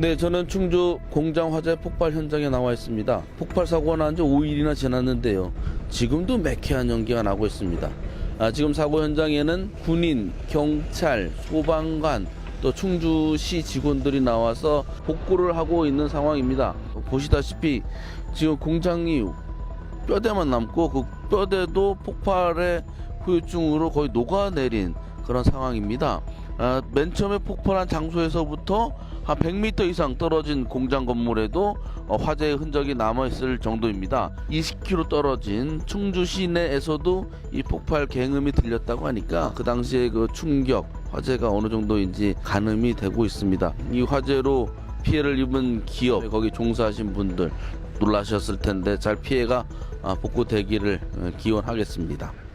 네, 저는 충주 공장 화재 폭발 현장에 나와 있습니다. 폭발 사고가 난 지 5일이나 지났는데요. 지금도 매캐한 연기가 나고 있습니다. 아, 지금 사고 현장에는 군인, 경찰, 소방관, 또 충주시 직원들이 나와서 복구를 하고 있는 상황입니다. 보시다시피 지금 공장이 뼈대만 남고 그 뼈대도 폭발의 후유증으로 거의 녹아내린 그런 상황입니다. 아, 맨 처음에 폭발한 장소에서부터 한 100m 이상 떨어진 공장 건물에도 어, 화재의 흔적이 남아있을 정도입니다. 20km 떨어진 충주 시내에서도 이 폭발 굉음이 들렸다고 하니까 그 당시에 그 충격, 화재가 어느 정도인지 가늠이 되고 있습니다. 이 화재로 피해를 입은 기업, 거기 종사하신 분들 놀라셨을 텐데 잘 피해가 아, 복구되기를 어, 기원하겠습니다.